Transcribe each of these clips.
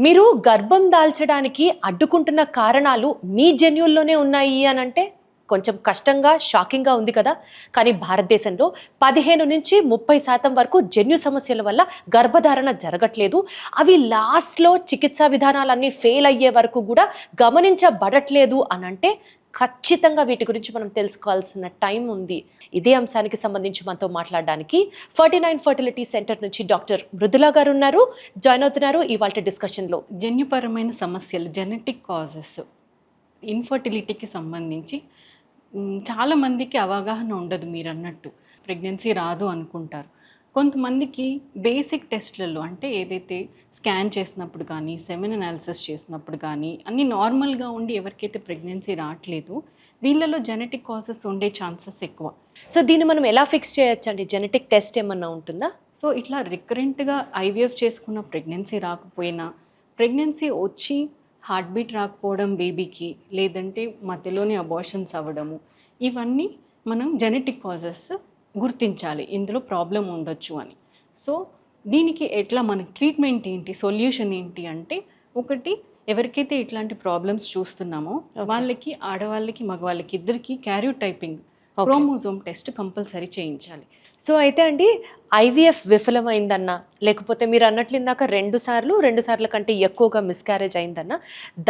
మీరు గర్భం దాల్చడానికి అడ్డుకుంటున్న కారణాలు మీ జన్యుల్లోనే ఉన్నాయి అని అంటే కొంచెం కష్టంగా షాకింగ్గా ఉంది కదా. కానీ భారతదేశంలో పదిహేను నుంచి ముప్పై శాతం వరకు జన్యు సమస్యల వల్ల గర్భధారణ జరగట్లేదు. అవి లాస్ట్లో చికిత్సా విధానాలన్నీ ఫెయిల్ అయ్యే వరకు కూడా గమనించబడట్లేదు అని అంటే ఖచ్చితంగా వీటి గురించి మనం తెలుసుకోవాల్సిన టైం ఉంది. ఇదే అంశానికి సంబంధించి మనతో మాట్లాడడానికి ఫార్టీ నైన్ ఫర్టిలిటీ సెంటర్ నుంచి డాక్టర్ మృదులా గారు ఉన్నారు. జాయిన్ అవుతున్నారు. ఇవాళ డిస్కషన్లో. జన్యుపరమైన సమస్యలు జెనెటిక్ కాజెస్ ఇన్ఫర్టిలిటీకి సంబంధించి మ్, చాలా మందికి అవగాహన ఉండదు మీరు అన్నట్టు ప్రెగ్నెన్సీ రాదు అనుకుంటారు. కొంతమందికి బేసిక్ టెస్ట్లలో అంటే ఏదైతే స్కాన్ చేసినప్పుడు కానీ సెమెన్ అనాలిసిస్ చేసినప్పుడు కానీ అన్నీ నార్మల్గా ఉండి ఎవరికైతే ప్రెగ్నెన్సీ రావట్లేదు వీళ్ళలో జెనెటిక్ కాజెస్ ఉండే ఛాన్సెస్ ఎక్కువ. సో దీన్ని మనం ఎలా ఫిక్స్ చేయొచ్చండి? జెనెటిక్ టెస్ట్ ఏమన్నా ఉంటుందా? సో ఇట్లా రికరెంట్గా ఐవీఎఫ్ చేసుకున్న ప్రెగ్నెన్సీ రాకపోయినా ప్రెగ్నెన్సీ వచ్చి హార్ట్ బీట్ రాకపోవడం బేబీకి లేదంటే మధ్యలోనే అబార్షన్స్ అవ్వడము. ఇవన్నీ మనం జెనెటిక్ కాజెస్ గుర్తించాలి. ఇందులో ప్రాబ్లం ఉండొచ్చు అని. సో దీనికి ఎట్లా మనకి ట్రీట్మెంట్ ఏంటి సొల్యూషన్ ఏంటి అంటే ఒకటి ఎవరికైతే ఇట్లాంటి ప్రాబ్లమ్స్ చూస్తున్నామో వాళ్ళకి ఆడవాళ్ళకి మగవాళ్ళకి ఇద్దరికి క్యారియోటైపింగ్ క్రోమోజోమ్ టెస్ట్ కంపల్సరీ చేయించాలి. సో అయితే అండి ఐవీఎఫ్ విఫలమైందన్నా లేకపోతే మీరు అన్నట్లు ఇందాక రెండు సార్లు రెండు సార్ల కంటే ఎక్కువగా మిస్క్యారేజ్ అయిందన్నా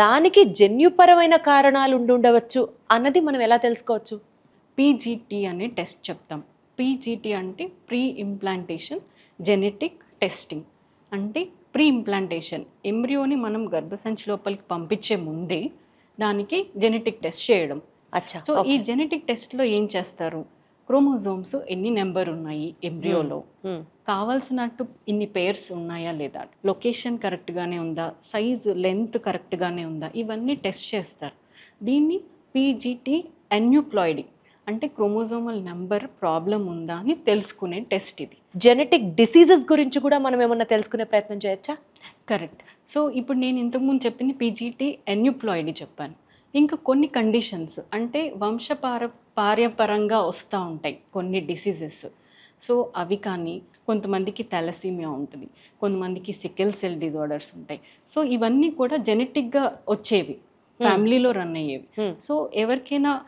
దానికి జన్యుపరమైన కారణాలు ఉండి ఉండవచ్చు అన్నది మనం ఎలా తెలుసుకోవచ్చు? పీజీటీ అనే టెస్ట్ చెప్తాం. పీజీటీ అంటే ప్రీ ఇంప్లాంటేషన్ జెనెటిక్ టెస్టింగ్. అంటే ప్రీ ఇంప్లాంటేషన్ ఎంబ్రియోని మనం గర్భసంచి లోపలికి పంపించే ముందే దానికి జెనెటిక్ టెస్ట్ చేయడం. అచ్చా సో ఈ జెనెటిక్ టెస్ట్లో ఏం చేస్తారు? క్రోమోజోమ్స్ ఎన్ని నెంబర్ ఉన్నాయి ఎంబ్రియోలో. కావాల్సినట్టు ఇన్ని పేర్స్ ఉన్నాయా లేదా? లొకేషన్ కరెక్ట్గానే ఉందా? సైజు లెంత్ కరెక్ట్గానే ఉందా? ఇవన్నీ టెస్ట్ చేస్తారు. దీన్ని పీజీటీ ఎన్యూప్లాయిడీ అంటే క్రోమోజోమల్ నెంబర్ ప్రాబ్లం ఉందా అని తెలుసుకునే టెస్ట్ ఇది. జెనెటిక్ డిసీజెస్ గురించి కూడా మనం ఏమన్నా తెలుసుకునే ప్రయత్నం చేయొచ్చా? కరెక్ట్. సో ఇప్పుడు నేను ఇంతకుముందు చెప్పింది పీజీటీ ఎన్యూప్లాయిడీ చెప్పాను. ఇంకా కొన్ని కండిషన్స్. అంటే వంశపార పార్యపరంగా వస్తూ ఉంటాయి కొన్ని డిసీజెస్. సో అవి కానీ కొంతమందికి థాలసీమియా ఉంటుంది. కొంతమందికి సికెల్ సెల్ డిజార్డర్స్ ఉంటాయి. సో ఇవన్నీ కూడా జెనెటిక్గా వచ్చేవి. ఫ్యామిలీలో రన్ అయ్యేవి. సో ఎవరికైనా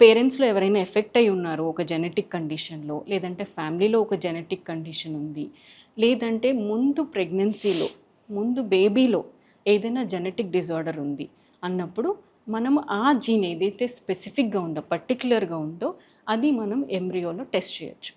పేరెంట్స్లో ఎవరైనా ఎఫెక్ట్ అయి ఉన్నారు ఒక జెనెటిక్ కండిషన్లో లేదంటే ఫ్యామిలీలో ఒక జెనెటిక్ కండిషన్ ఉంది లేదంటే ముందు ప్రెగ్నెన్సీలో ముందు బేబీలో ఏదైనా జెనెటిక్ డిజార్డర్ ఉంది అన్నప్పుడు మనం ఆ జీన్ ఏదైతే స్పెసిఫిక్గా ఉందో పర్టిక్యులర్గా ఉందో అది మనం ఎంబ్రియోలో టెస్ట్ చేయొచ్చు.